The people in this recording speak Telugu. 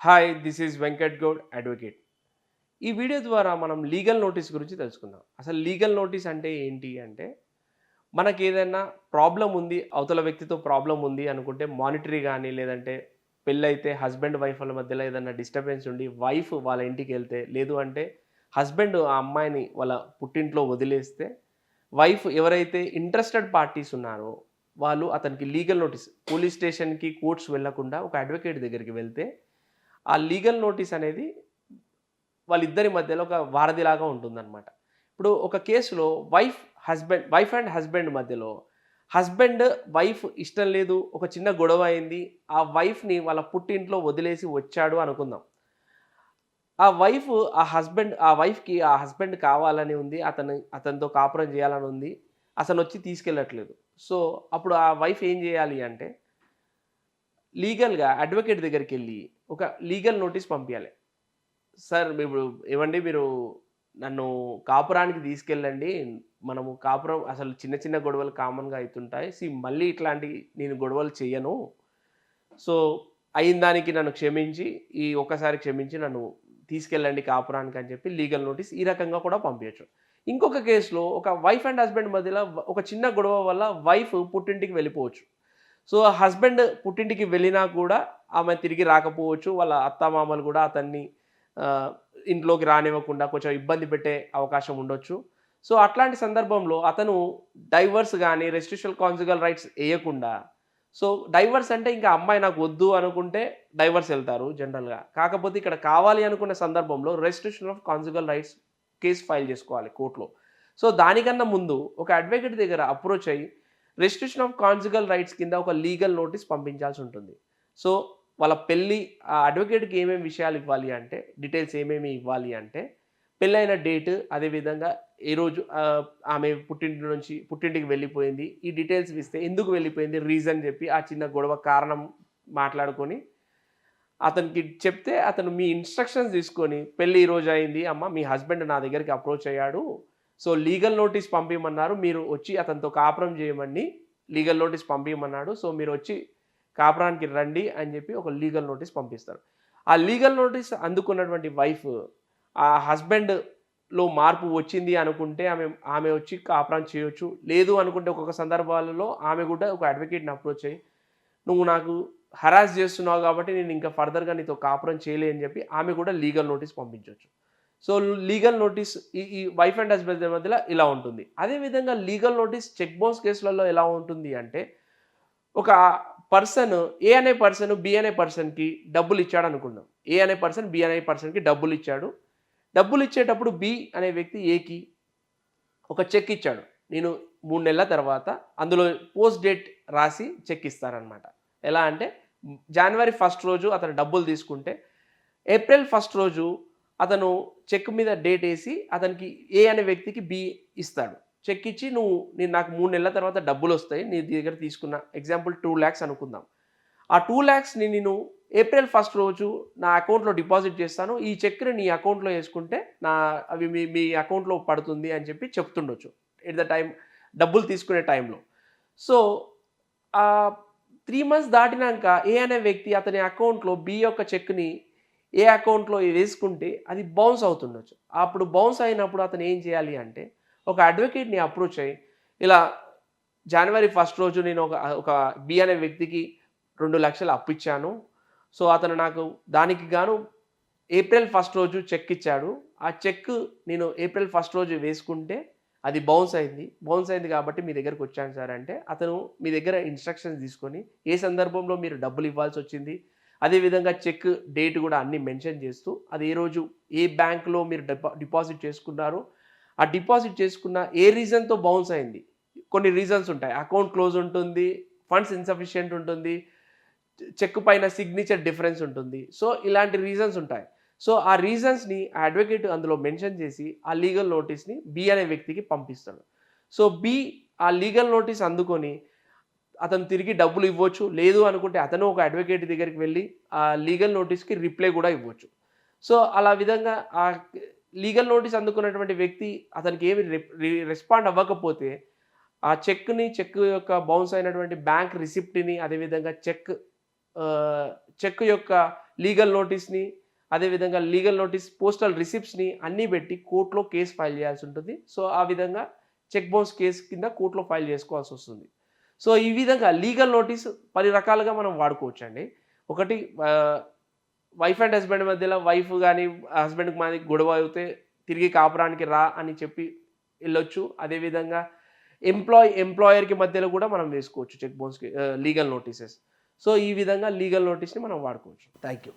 Hi this is Venkat Goud advocate ఈ వీడియో ద్వారా మనం లీగల్ నోటీస్ గురించి తెలుసుకుందాం. అసలు లీగల్ నోటీస్ అంటే ఏంటి అంటే మనకి ఏదైనా ప్రాబ్లం ఉంది అవతల వ్యక్తితో ప్రాబ్లం ఉంది అనుకుంటే మానిటరీ కానీ లేదంటే పెళ్ళైతే హస్బెండ్ వైఫ్ వాళ్ళ మధ్యలో ఏదైనా డిస్టర్బెన్స్ ఉండి వైఫ్ వాళ్ళ ఇంటికి వెళ్తే లేదు అంటే హస్బెండ్ ఆ అమ్మాయిని వాళ్ళ పుట్టింట్లో వదిలేస్తే వైఫ్ ఎవరైతే ఇంట్రెస్టెడ్ పార్టీస్ ఉన్నారో వాళ్ళు అతనికి లీగల్ నోటీస్ పోలీస్ స్టేషన్కి కోర్ట్స్ వెళ్ళకుండా ఒక అడ్వకేట్ దగ్గరికి వెళ్తే ఆ లీగల్ నోటీస్ అనేది వాళ్ళిద్దరి మధ్యలో ఒక వారధిలాగా ఉంటుందన్నమాట. ఇప్పుడు ఒక కేసులో wife husband wife and husband మధ్యలో హస్బెండ్ వైఫ్ ఇష్టం లేదు ఒక చిన్న గొడవ అయింది ఆ వైఫ్ని వాళ్ళ పుట్టింట్లో వదిలేసి వచ్చాడు అనుకుందాం. ఆ వైఫ్ ఆ హస్బెండ్ ఆ వైఫ్కి ఆ హస్బెండ్ కావాలని ఉంది అతను అతనితో కాపురం చేయాలని ఉంది అతను వచ్చి తీసుకెళ్ళట్లేదు. సో అప్పుడు ఆ వైఫ్ ఏం చేయాలి అంటే లీగల్గా అడ్వకేట్ దగ్గరికి వెళ్ళి ఒక లీగల్ నోటీస్ పంపించాలి సార్ ఇప్పుడు ఏమండి మీరు నన్ను కాపురానికి తీసుకెళ్ళండి. మనము కాపురం అసలు చిన్న చిన్న గొడవలు కామన్గా అవుతుంటాయి సి మళ్ళీ ఇట్లాంటి నేను గొడవలు చేయను సో అయిన దానికి నన్ను క్షమించి ఈ ఒక్కసారి క్షమించి నన్ను తీసుకెళ్ళండి కాపురానికి అని చెప్పి లీగల్ నోటీస్ ఈ రకంగా కూడా పంపించచ్చు ఇంకొక కేసులో ఒక వైఫ్ అండ్ హస్బెండ్ మధ్యలో ఒక చిన్న గొడవ వల్ల వైఫ్ పుట్టింటికి వెళ్ళిపోవచ్చు. సో హస్బెండ్ పుట్టింటికి వెళ్ళినా కూడా ఆమె తిరిగి రాకపోవచ్చు. వాళ్ళ అత్తమామలు కూడా అతన్ని ఇంట్లోకి రానివ్వకుండా కొంచెం ఇబ్బంది పెట్టే అవకాశం ఉండొచ్చు. సో అట్లాంటి సందర్భంలో అతను డైవర్స్ కానీ రెస్ట్రిషన్ కాన్జుగల్ రైట్స్ వేయకుండా సో డైవర్స్ అంటే ఇంకా అమ్మాయి నాకు వద్దు అనుకుంటే డైవర్స్ వెళ్తారు జనరల్గా. కాకపోతే ఇక్కడ కావాలి అనుకున్న సందర్భంలో restriction of conjugal rights case file చేసుకోవాలి కోర్టులో. సో దానికన్నా ముందు ఒక అడ్వకేట్ దగ్గర అప్రోచ్ అయ్యి రెస్ట్రిక్షన్ ఆఫ్ కాన్జుగల్ రైట్స్ కింద ఒక లీగల్ నోటీస్ పంపించాల్సి ఉంటుంది. సో వాళ్ళ పెళ్ళి ఆ అడ్వకేట్కి ఏమేమి విషయాలు ఇవ్వాలి అంటే డీటెయిల్స్ ఏమేమి ఇవ్వాలి అంటే పెళ్ళైన డేట్ అదేవిధంగా ఏ రోజు ఆమె పుట్టింటి నుంచి పుట్టింటికి వెళ్ళిపోయింది ఈ డీటెయిల్స్ ఇస్తే ఎందుకు వెళ్ళిపోయింది రీజన్ చెప్పి ఆ చిన్న గొడవ కారణం మాట్లాడుకొని అతనికి చెప్తే అతను మీ ఇన్స్ట్రక్షన్స్ తీసుకొని పెళ్ళి ఈ రోజు అయింది అమ్మ మీ హస్బెండ్ నా దగ్గరికి అప్రోచ్ అయ్యాడు సో లీగల్ నోటీస్ పంపించమన్నారు మీరు వచ్చి అతనితో కాపురం చేయమని లీగల్ నోటీస్ పంపించమన్నాడు సో మీరు వచ్చి కాపురానికి రండి అని చెప్పి ఒక లీగల్ నోటీస్ పంపిస్తారు. ఆ లీగల్ నోటీస్ అందుకున్నటువంటి వైఫ్ ఆ హస్బెండ్లో మార్పు వచ్చింది అనుకుంటే ఆమె ఆమె వచ్చి కాపురం చేయొచ్చు. లేదు అనుకుంటే ఒక్కొక్క సందర్భాలలో ఆమె కూడా ఒక అడ్వకేట్ని అప్రోచ్ అయ్యి నువ్వు నాకు హరాస్ చేస్తున్నావు కాబట్టి నేను ఇంకా ఫర్దర్గా నీతో కాపురం చేయలే అని చెప్పి ఆమె కూడా లీగల్ నోటీస్ పంపించవచ్చు సో లీగల్ నోటీస్ ఈ ఈ వైఫ్ అండ్ హస్బెండ్ మధ్యలో ఇలా ఉంటుంది. అదేవిధంగా లీగల్ నోటీస్ చెక్ బౌన్స్ కేసులలో ఎలా ఉంటుంది అంటే ఒక పర్సన్ ఏ అనే పర్సన్ బి అనే పర్సన్కి డబ్బులు ఇచ్చాడు అనుకుందాం. ఏ అనే పర్సన్ బి అనే పర్సన్కి డబ్బులు ఇచ్చాడు. డబ్బులు ఇచ్చేటప్పుడు బి అనే వ్యక్తి ఏకి ఒక చెక్ ఇచ్చాడు. నేను మూడు నెలల తర్వాత అందులో పోస్ట్ డేట్ రాసి చెక్ ఇస్తారనమాట ఎలా అంటే జనవరి ఫస్ట్ రోజు అతను డబ్బులు తీసుకుంటే ఏప్రిల్ ఫస్ట్ రోజు అతను చెక్ మీద డేట్ వేసి అతనికి ఏ అనే వ్యక్తికి బి ఇస్తాడు. చెక్ ఇచ్చి నువ్వు నేను నాకు మూడు నెలల తర్వాత డబ్బులు వస్తాయి నీ దగ్గర తీసుకున్న ఎగ్జాంపుల్ టూ ల్యాక్స్ అనుకుందాం. ఆ టూ ల్యాక్స్ని నేను ఏప్రిల్ ఫస్ట్ రోజు నా అకౌంట్లో డిపాజిట్ చేస్తాను. ఈ చెక్ని నీ అకౌంట్లో వేసుకుంటే నా అవి మీ మీ అకౌంట్లో పడుతుంది అని చెప్పి చెప్తుండొచ్చు. ఎట్ ద టైం డబ్బులు తీసుకునే టైంలో సో త్రీ మంత్స్ దాటినాక ఏ అనే వ్యక్తి అతని అకౌంట్లో బి యొక్క చెక్ని ఏ అకౌంట్లో వేసుకుంటే అది బౌన్స్ అవుతుండొచ్చు. అప్పుడు బౌన్స్ అయినప్పుడు అతను ఏం చేయాలి అంటే ఒక అడ్వకేట్ని అప్రోచ్ అయ్యి ఇలా జనవరి ఫస్ట్ రోజు నేను ఒక ఒక బి అనే వ్యక్తికి రెండు లక్షలు అప్పిచ్చాను సో అతను నాకు దానికి గాను ఏప్రిల్ ఫస్ట్ రోజు చెక్ ఇచ్చాడు. ఆ చెక్ నేను ఏప్రిల్ ఫస్ట్ రోజు వేసుకుంటే అది బౌన్స్ అయింది. బౌన్స్ అయింది కాబట్టి మీ దగ్గరకు వచ్చాను సార్ అంటే అతను మీ దగ్గర ఇన్స్ట్రక్షన్స్ తీసుకొని ఏ సందర్భంలో మీరు డబ్బులు ఇవ్వాల్సి వచ్చింది అదేవిధంగా చెక్ డేట్ కూడా అన్ని మెన్షన్ చేస్తూ అది ఏ రోజు ఏ బ్యాంక్లో మీరు డిపా డిపాజిట్ చేసుకున్నారు ఆ డిపాజిట్ చేసుకున్న ఏ రీజన్తో బౌన్స్ అయింది? కొన్ని రీజన్స్ ఉంటాయి. అకౌంట్ క్లోజ్ ఉంటుంది ఫండ్స్ ఇన్సఫిషియెంట్ ఉంటుంది చెక్ పైన సిగ్నేచర్ డిఫరెన్స్ ఉంటుంది. సో ఇలాంటి రీజన్స్ ఉంటాయి. సో ఆ రీజన్స్ని ఆ అడ్వకేట్ అందులో మెన్షన్ చేసి ఆ లీగల్ నోటీస్ని బి అనే వ్యక్తికి పంపిస్తాడు. సో బి ఆ లీగల్ నోటీస్ అందుకొని అతను తిరిగి డబ్బులు ఇవ్వచ్చు. లేదు అనుకుంటే అతను ఒక అడ్వకేట్ దగ్గరికి వెళ్ళి ఆ లీగల్ నోటీస్కి రిప్లై కూడా ఇవ్వచ్చు. సో అలా విధంగా ఆ లీగల్ నోటీస్ అందుకున్నటువంటి వ్యక్తి అతనికి ఏమి రెస్పాండ్ అవ్వకపోతే ఆ చెక్ని చెక్ యొక్క బౌన్స్ అయినటువంటి బ్యాంక్ రిసిప్ట్ని అదేవిధంగా చెక్ చెక్ యొక్క లీగల్ నోటీస్ని అదేవిధంగా లీగల్ నోటీస్ పోస్టల్ రిసిప్ట్స్ని అన్నీ పెట్టి కోర్టులో కేసు ఫైల్ చేయాల్సి ఉంటుంది. సో ఆ విధంగా చెక్ బౌన్స్ కేసు కింద కోర్టులో ఫైల్ చేసుకోవాల్సి వస్తుంది. సో ఈ విధంగా లీగల్ నోటీస్ పది రకాలుగా మనం వాడుకోవచ్చు అండి ఒకటి వైఫ్ అండ్ హస్బెండ్ మధ్యలో వైఫ్ కానీ హస్బెండ్కి మాది గొడవ అయితే తిరిగి కాపురానికి రా అని చెప్పి వెళ్ళొచ్చు. అదేవిధంగా ఎంప్లాయ్ ఎంప్లాయర్కి మధ్యలో కూడా మనం వేసుకోవచ్చు చెక్ బౌన్స్కి లీగల్ నోటీసెస్. సో ఈ విధంగా లీగల్ నోటీస్ని మనం వాడుకోవచ్చు. Thank you